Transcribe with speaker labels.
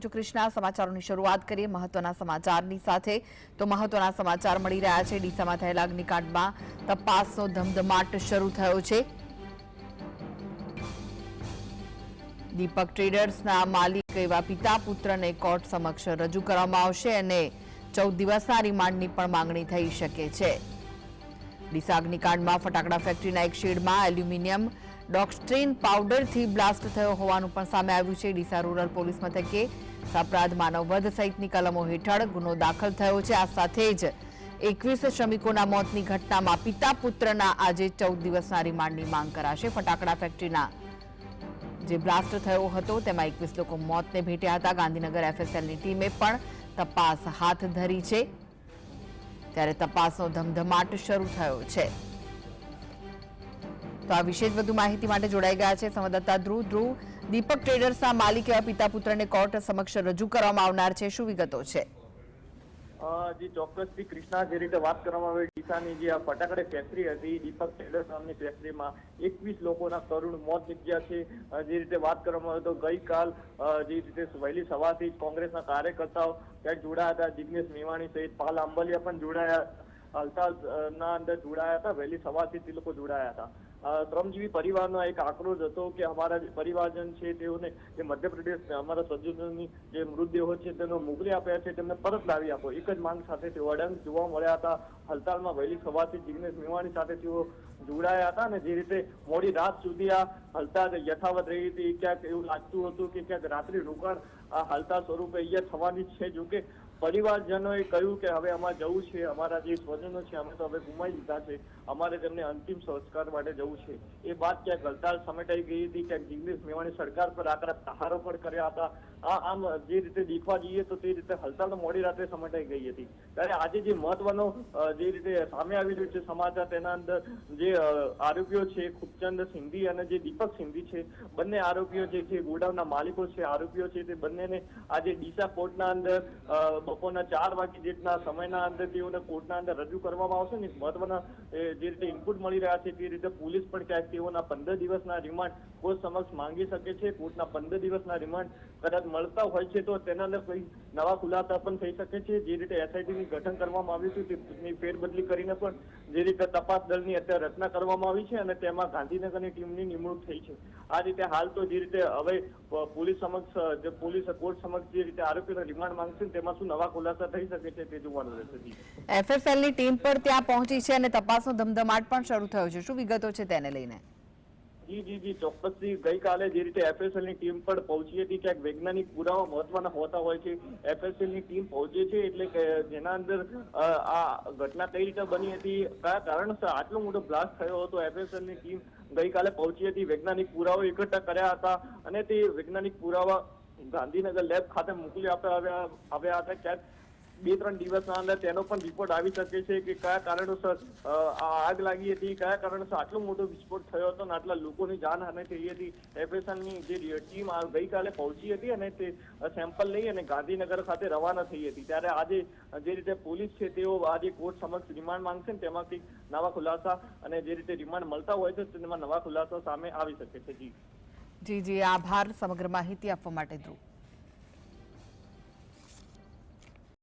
Speaker 1: કૃષ્ણા. સમાચારોની શરૂઆત કરીએ મહત્વના સમાચારની સાથે. તો મહત્વના સમાચાર મળી રહ્યા છે. ડીસામાં થયેલા અગ્નિકાંડમાં તપાસનો ધમધમાટ શરૂ થયો છે. દીપક ટ્રેડર્સના માલિક એવા પિતા પુત્રને કોર્ટ સમક્ષ રજૂ કરવામાં આવશે અને ચૌદ દિવસના રિમાન્ડની પણ માંગણી થઈ શકે છે. ડીસા અગ્નિકાંડમાં ફટાકડા ફેક્ટરીના એક શેડમાં એલ્યુમિનિયમ ડોક્સ્ટ્રીન પાવડરથી બ્લાસ્ટ થયો હોવાનું પણ સામે આવ્યું છે. ડીસા રૂરલ પોલીસ મથકે અપરાધ માનવ વધ સહિતની કલમો હેઠળ ગુનો દાખલ થયો છે. આ સાથે જ એકવીસ શ્રમિકોના મોતની ઘટનામાં પિતા પુત્રના આજે ચૌદ દિવસના રિમાન્ડની માંગ કરાશે. ફટાકડા ફેક્ટરીના જે બ્લાસ્ટ થયો હતો, તેમાં એકવીસ લોકો મોતને ભેટ્યા હતા. ગાંધીનગર એફએસએલની ટીમે પણ તપાસ હાથ ધરી છે. ત્યારે તપાસનો ધમધમાટ શરૂ થયો છે. તો આ વિશે વધુ માહિતી માટે જોડાઈ ગયા છે સંવાદદાતા ધ્રુવ. ધ્રુવ, દીપક ટ્રેડર્સના માલિક એવા પિતા પુત્રને કોર્ટ સમક્ષ રજૂ કરવામાં આવનાર છે. શું વિગતો છે?
Speaker 2: જે જે ચોક્કસથી કૃષ્ણા, જે રીતે વાત કરવામાં આવે, ડીસાની જે આ ફટાકડે ફેક્ટરી હતી, દીપક ટ્રેડર્સ નામની ફેક્ટરીમાં એકવીસ લોકોના કરુણ મોત નીપજ્યા છે. જે રીતે વાત કરવામાં આવે તો ગઈકાલ જે રીતે વહેલી સવારથી જ કોંગ્રેસના કાર્યકર્તાઓ ત્યાં જોડાયા હતા. જિગ્નેશ મેવાણી સહિત પાલ આંબલિયા પણ જોડાયા હલતાલ અંદર જોડાયા હતા. વહેલી સવારથી તે લોકો જોડાયા હતા. શ્રમજીવી પરિવારનો એક આક્રોશ હતો કે અમારા પરિવારજન છે તેઓને જે મધ્યપ્રદેશ અમારા સજ્જનોની જે મૃતદેહો છે તેનો મોકલી આપ્યા છે, તેમને પરત લાવી આપો. એક જ માંગ સાથે તેઓ અડંગ જોવા મળ્યા હતા. હડતાલમાં વહેલી સવારથી જિગ્નેશ મેવાણી સાથે તેઓ જોડાયા હતા અને જે રીતે મોડી રાત સુધી આ હડતાલ યથાવત રહી હતી, ક્યાંક એવું લાગતું હતું કે ક્યાંક રાત્રિ રોકાણ આ હાલતા સ્વરૂપે અહીંયા થવાની છે. જોકે પરિવારજનોએ કહ્યું કે હવે અમારે જવું છે, અમારા જે સ્વજનો છે, અમે તો હવે ગુમાવી દીધા છે. અમારે તેમને અંતિમ સંસ્કાર માટે જવું છે. એ બાદ ક્યાંક હડતાલ સમેટાઈ ગઈ હતી, ક્યાંક જિગ્નેશ મેવાણી સરકાર પર આકરા પ્રહારો પણ કર્યા હતા. આ આમ જે રીતે દેખવા જઈએ તો તે રીતે હડતાલ મોડી રાત્રે સમેટાઈ ગઈ હતી. ત્યારે આજે જે મહત્વનો જે રીતે સામે આવી રહ્યું છે સમાચાર, તેના અંદર જે આરોપીઓ છે, ખૂબચંદ સિંધી અને જે દીપક સિંધી છે, બંને આરોપીઓ જે છે, ગોડાઉનના માલિકો છે, આરોપીઓ છે, તે બંનેને આજે ડીસા કોર્ટના અંદર બપોરના ચાર વાગે જેટલા સમયના અંદર તેઓને કોર્ટના અંદર રજૂ કરવામાં આવશે ને મહત્વના જે રીતે ઇનપુટ મળી રહ્યા છે તે રીતે પોલીસ પણ ક્યાંક તેઓના પંદર દિવસના રિમાન્ડ કોર્ટ સમક્ષ માંગી શકે છે. કોર્ટના પંદર દિવસના રિમાન્ડ કદાચ મળતા હોય છે તો તેના અંદર કોઈ નવા ખુલાસા પણ થઈ શકે છે. જે રીતે એસઆઈટીની ગઠન કરવામાં આવ્યું હતું તેની ફેરબદલી કરીને પણ જે રીતે તપાસ દળની અત્યારે રચના કરવામાં આવી છે અને તેમાં ગાંધીનગરની ટીમની નિમણૂક થઈ છે. આ રીતે હાલ તો જે રીતે હવે પોલીસ સમક્ષ પોલીસ કોર્ટ સમક્ષ જે રીતે આરોપીને રિમાન્ડ માંગશે તેમાં શું નવા ખુલાસા થઈ શકે છે તે જોવાનું રહેશે જી.
Speaker 1: એફએસએલની ટીમ પણ ત્યાં પહોંચી છે અને તપાસનો ધમધમાટ પણ શરૂ થયો છે. શું વિગતો છે તેને લઈને?
Speaker 2: જી જી જી. ચોક્કસથી ગઈકાલે જે રીતે એફએસએલની ટીમ પણ પહોંચી હતી ક્યાંક વૈજ્ઞાનિક પુરાવા મહત્વના હોતા હોય છે. એફએસએલની ટીમ પહોંચે છે એટલે કે જેના અંદર આ ઘટના કઈ રીતે બની હતી કયા કારણસર આટલો મોટો બ્લાસ્ટ થયો હતો એફએસએલની ટીમ ગઈકાલે પહોંચી હતી. વૈજ્ઞાનિક પુરાવા એકઠા કર્યા હતા અને તે વૈજ્ઞાનિક પુરાવા ગાંધીનગર લેબ ખાતે મોકલી આપ્યા આવ્યા હતા. ક્યાંક બે, ત્રણ દિવસના અંદર તેનો પણ રિપોર્ટ આવી શકે છે કે કયા કારણોસર આ આગ લાગી હતી, કયા કારણોસર આટલો મોટો વિસ્ફોટ થયો હતો અને આટલા લોકોની જાનહાનિ થઈ હતી. એફએસએલની જે ટીમ ગઈકાલે પહોંચી હતી અને તે સેમ્પલ લઈ અને ગાંધીનગર ખાતે રવાના થઈ હતી. ત્યારે આજે જે રીતે પોલીસ છે તેઓ આજે કોર્ટ સમક્ષ રિમાન્ડ માંગશે ને તેમાંથી નવા ખુલાસા અને જે રીતે રિમાન્ડ મળતા હોય છે તેમાં નવા ખુલાસા સામે આવી શકે છે. જી.
Speaker 1: જી જી આભાર સમગ્ર માહિતી આપવા માટે ધ્રુવ.